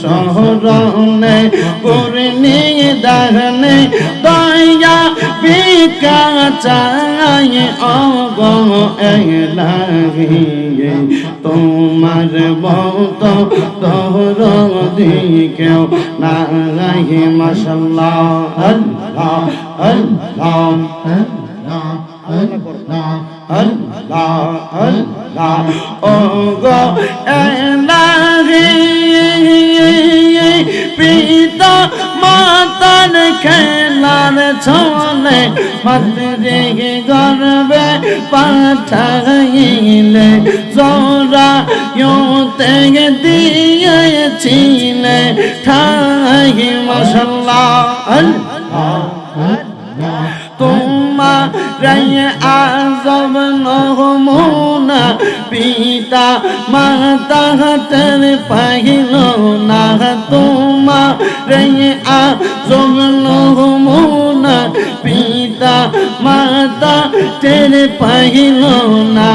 শহরনে করনি দাহনে দয়া বিকা চাই অগ এলাহি তোমার বহুত তোর দিকেও নাই মাশাল্লাহ আল্লাহ আল্লাহ আল্লাহ আল্লাহ পিতা মাতার খেলার ছলে মাতরে গর্বে পাঠাইলে জোরা ইউতে দিয়েছিলে ঠাই মশাল্লাহ আল্লাহ। তোমার আজব নহমুনা, পিতা মাতা হাতের পাহিল না তোমার আজব নহমুনা, পিতা মাতা তের পাহিল না,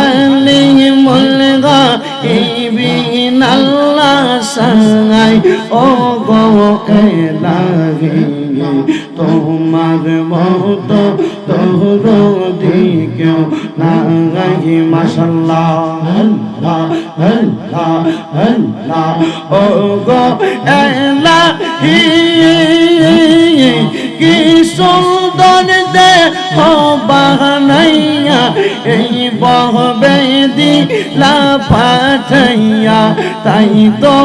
আলি মুলগা ইবিন আল্লাহ সাই ও গো এলাহি তোমার মত তোর দিকেও আল্লাহ আল্লাহ আল্লাহ ও গো এলা কি সুন্দর দে বাহানাইয়া এই বহবে দিলা পাঠাইয়া তাই তো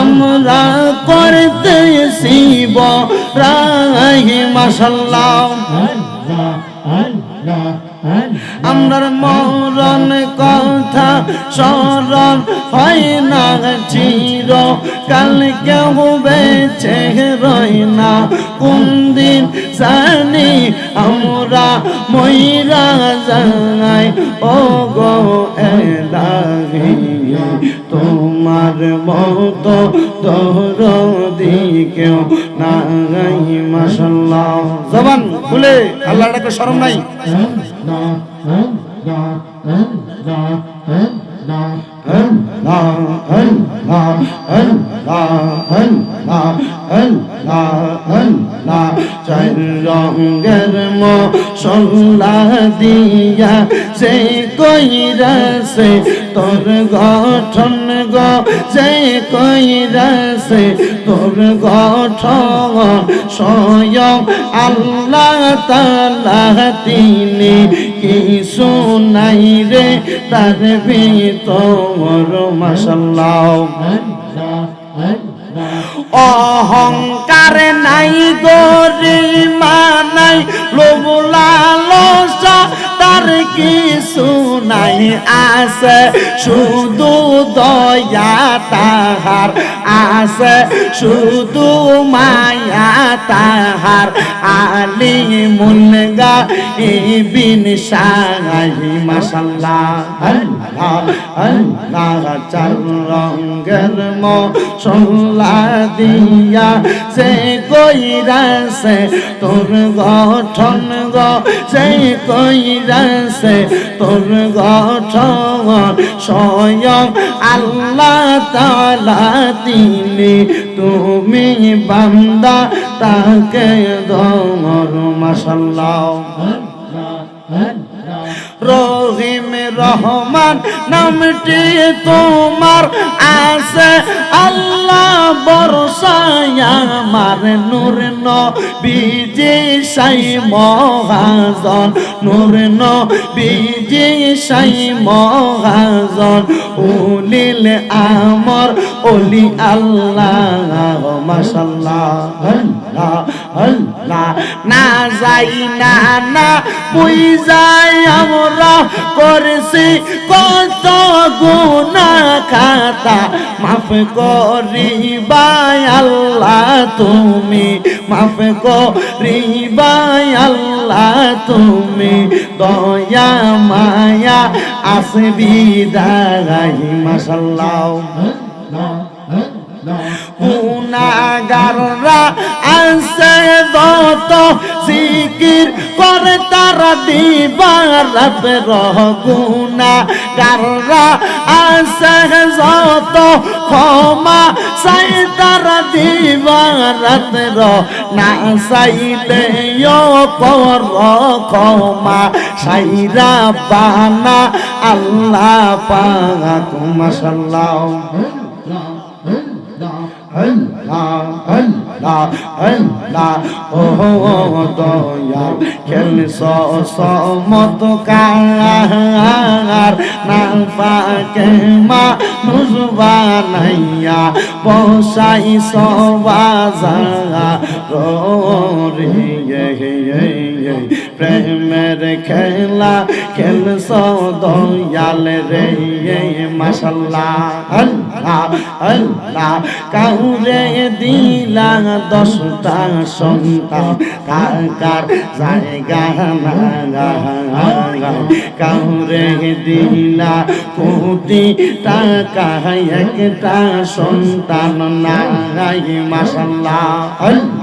আমরা করতে শিব রাহি মাসাল্লাহ আমরার মরণ কথা স্মরণ হয় না চির কাল কেউ বেছে রই না। কোন দিন জানি আমরা ময়রা যাই ও গো এলাহি তোমার মত তোর দিকেও নাই মাসাল্লাহ জবান খুলে আল্লাহটাকে শরম নাই। চার রঙের মশলা দিয়া সে কইরা সে তোর গঠন গ যে কইরা সে তোর গঠন স্বয়ং আল্লাহ তালা তিনি কি শোনাই রে, তার ভিতর মাসাল্লাহ অহংকার নাই গরিমা নাই। লোভ লালসা, তার কিছু নাই আছে। শুধু দয়া তাহার। আছে শুধু মায়া তাহার আলি মুনগা ইবিন সাহি মাসাল্লাহ আল্লাহ, চার রঙ্গের মশলা দিয়া সে কইরা সে তোর গঠন গ সে কইরা সে তোর গঠন স্বয়ং আল্লাহ তালা তিনি তুমি বান্দা তাকে দমর মাসাল্লাহ রহিম রহমান নামটি তোমার আছে আল্লাহ বরসায় আমার নূর ন বিজে সাই মহাজন, নূর ন বিজে সাই মহাজন উলিল আমর ওলি আল্লাহ, মাশাল্লাহ, আল্লাহ আল্লাহ। না যাই, না না বুই যাই, আমরা করছি কত গুনা খাতা, মাফ করিবাই আল্লাহ, তুমি মাফ করিবাই আল্লাহ, তুমি দয়া, মায়া আসবি দাঁড়াই মাসাল্লাহ গুনাগাররা আছে দত জিকির করে তারা দিবার রহ গুনাগাররা যত ক্ষমা, চাই তারা দিবারাত্র না চাইলে কর ক্ষমা, সাইরা বানা আল্লাহ পাক মাশাল্লাহ সমত কার না পাকে মা নুজবা নাইয়া বসাই সবাজা রে প্রেমের খেলা খেল দয়াল রে মাসাল্লাহ আল্লাহ আল্লাহ, কাউরে দিলা দশটা সন্তান কার কার জায়গা কাউরে দিলা কোটি টাকা, একটা সন্তান নাই আল্লাহ আল্লাহ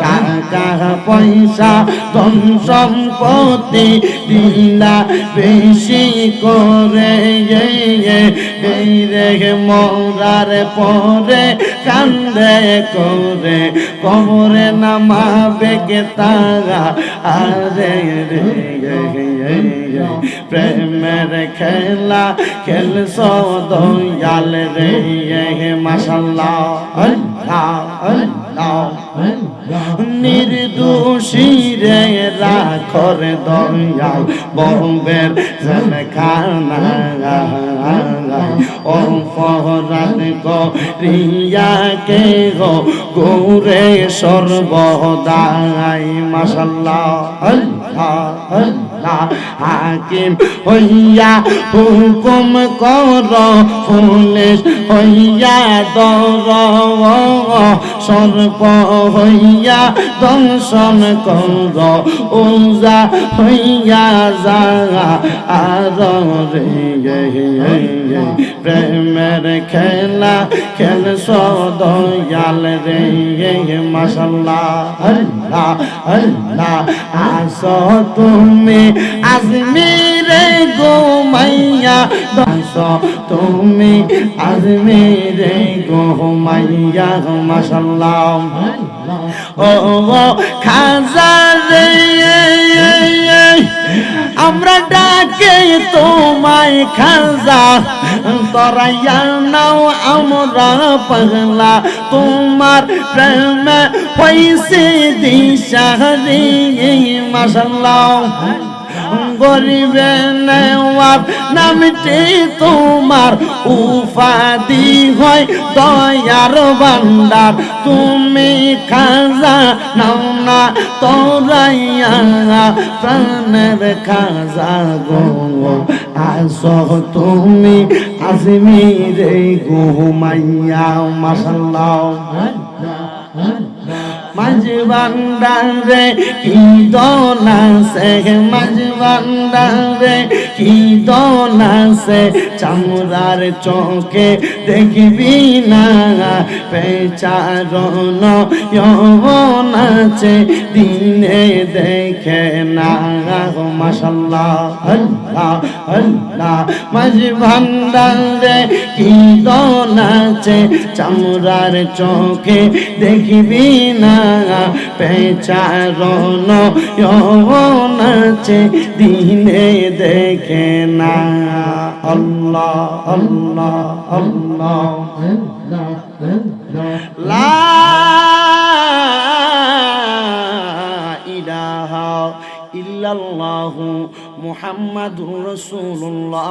টাকা পয়সা ধন সম্পত্তি দিলা বেশি করে রে মরার পরে কান্দে করে কবরে নামাবে কে তারা আরে রে প্রেমের খেলা খেল সদয়াল রে মাসাল্লাহ আল্লাহ আল্লাহ নির্দোষী রে রাখর দয়াল বম্বের জলখানা। ও ফরান করিয়া কে গো গৌরে সর্বদাই মাসাল্লাহ হাকিম হইয়া হুকুম কর, পুলিশ হইয়া দর সর্ব হইয়া দংশন কর ওজা হইয়া যা আর রে প্রেমের খেলা খেল সদয়াল রে মাসাল্লাহ আল্লাহ আল্লাহ আস তুমি আজমিরে গো মাইয়া। তুমি আজমিরে গো মাইয়া মাসাল্লাহ ও খাজা রে, আমরা ডাকে তোমায় খাজা। তরাইয়া নাও আমরা পাগলা, তোমার প্রেম পয়সে দিশারি মাসাল্লাহ গরিবে নেওয়ার নামটি তোমার উপাধি হয়, দয়ার বান্দার তুমি খাজা, নাও না তোরাইয়া, প্রাণের খাজা গো। আস তুমি আজমিরে ঘুমাইয়া মাসাল্লাহ মাঝ বান্দারে কি দোলাসে মাঝ বান্দারে কি দোলাসে চামড়ার চোখে দেখবি না? পেচারণ নাচে দিনে দেখে না। মাসাল্লাহ আল্লাহ আল্লাহ। মাঝ ভান্ডারে কি দোলাছে চামড়ার চোখে দেখবি না। পেচারণ নাচে দিনে দেখে না। আল্লাহ আল্লাহ আল্লাহ। লা ইলাহা ইল্লাল্লাহু মুহাম্মাদুর রাসূলুল্লাহ।